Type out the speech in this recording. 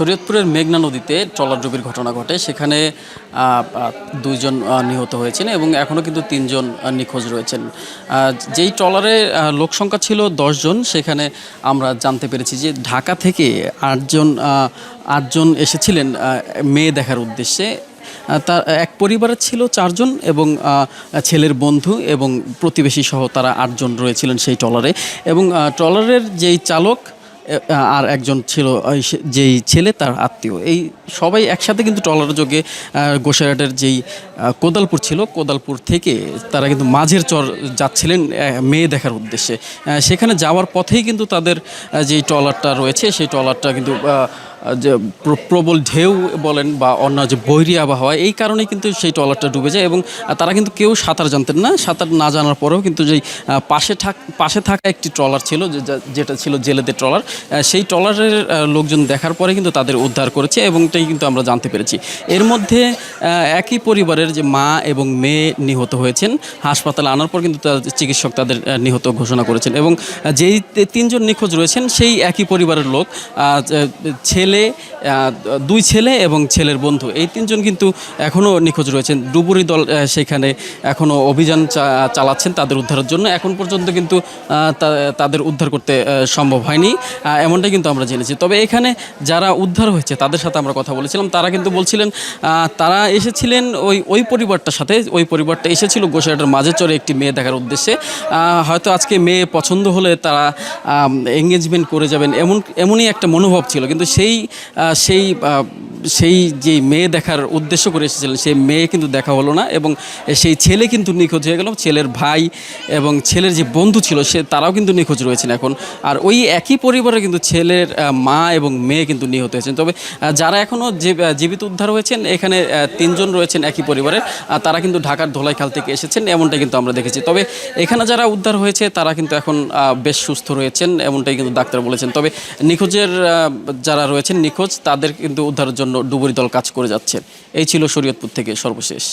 শরীয়তপুরের মেঘনা নদীতে ট্রলারডুবির ঘটনা ঘটে। সেখানে দুইজন নিহত হয়েছেন এবং এখনও কিন্তু তিনজন নিখোঁজ রয়েছেন। যেই ট্রলারে লোক সংখ্যা ছিল দশজন, সেখানে আমরা জানতে পেরেছি যে ঢাকা থেকে আটজন আটজন এসেছিলেন মেয়ে দেখার উদ্দেশ্যে। তার এক পরিবারে ছিল চারজন এবং ছেলের বন্ধু এবং প্রতিবেশী সহ তারা আটজন রয়েছিলেন সেই ট্রলারে। এবং ট্রলারের যেই চালক আর একজন ছিল যেই ছেলে তার আত্মীয়। এই সবাই একসাথে কিন্তু ট্রলার যোগে গোসাইহাটের যেই কোদালপুর ছিল, কোদালপুর থেকে তারা কিন্তু মাঝের চর যাচ্ছিলেন মেয়ে দেখার উদ্দেশ্যে। সেখানে যাওয়ার পথেই কিন্তু তাদের যেই ট্রলারটা রয়েছে, সেই ট্রলারটা কিন্তু যে প্র- প্রবল ঢেউ বলেন বা অন্য যে বৈরী আবহাওয়া, এই কারণেই কিন্তু সেই ট্রলারটা ডুবে যায় এবং তারা কিন্তু কেউ সাঁতার জানতেন না। সাঁতার না জানার পরেও কিন্তু যেই পাশে থাক, পাশে থাকা একটি ট্রলার ছিল যেটা ছিল জেলেদের ট্রলার সেই ট্রলারের লোকজন দেখার পরে কিন্তু তাদের উদ্ধার করেছে এবং এটাই কিন্তু আমরা জানতে পেরেছি। এর মধ্যে একই পরিবারের যে মা এবং মেয়ে নিহত হয়েছেন, হাসপাতালে আনার পর কিন্তু তাদের চিকিৎসক তাদের নিহত ঘোষণা করেছেন এবং যেই তিনজন নিখোঁজ রয়েছেন, সেই একই পরিবারের লোক যে- ছেলে দুই ছেলে এবং ছেলের বন্ধু। এই তিনজন কিন্তু এখনও নিখোঁজ রয়েছেন। ডুবুরি দল সেখানে এখনও অভিযান চালাচ্ছেন তাদের উদ্ধারের জন্য। এখন পর্যন্ত কিন্তু তাদের উদ্ধার করতে সম্ভব হয়নি। এমনটাই কিন্তু আমরা জেনেছি। তবে এখানে যারা উদ্ধার হয়েছে, তাদের সাথে আমরা কথা বলেছিলাম। তারা কিন্তু বলছিলেন তারা এসেছিলেন ওই ওই পরিবারটার সাথে। ওই পরিবারটা এসেছিল গোসাইটার মাঝে চড়ে একটি মেয়ে দেখার উদ্দেশ্যে। হয়তো আজকে মেয়ে পছন্দ হলে তারা এঙ্গেজমেন্ট করে যাবেন। এমন, এমনই একটা মনোভাব ছিল। কিন্তু সেই সেই সেই যে মেয়ে দেখার উদ্দেশ্য করে এসেছিলেন, সেই মেয়ে কিন্তু দেখা হলো না এবং সেই ছেলে কিন্তু নিখোঁজ হয়ে গেল। ছেলের ভাই এবং ছেলের যে বন্ধু ছিল, সে তারাও কিন্তু নিখোঁজ রয়েছেন এখন। আর ওই একই পরিবারে কিন্তু ছেলের মা এবং মেয়ে কিন্তু নিহত হয়েছেন। তবে যারা এখনও জীবিত উদ্ধার হয়েছেন, এখানে তিনজন রয়েছেন একই পরিবারের আর তারা কিন্তু ঢাকার ধোলাইখাল থেকে এসেছেন, এমনটাই কিন্তু আমরা দেখেছি। তবে এখানে যারা উদ্ধার হয়েছে, তারা কিন্তু এখন বেশ সুস্থ রয়েছেন, এমনটাই কিন্তু ডাক্তার বলেছেন। তবে নিখোঁজের যারা রয়েছেন নিখোঁজ, তাদের কিন্তু উদ্ধারের জন্য ডুবুরি দল কাজ করে যাচ্ছেন এই ছিল শরীয়তপুর থেকে সর্বশেষ।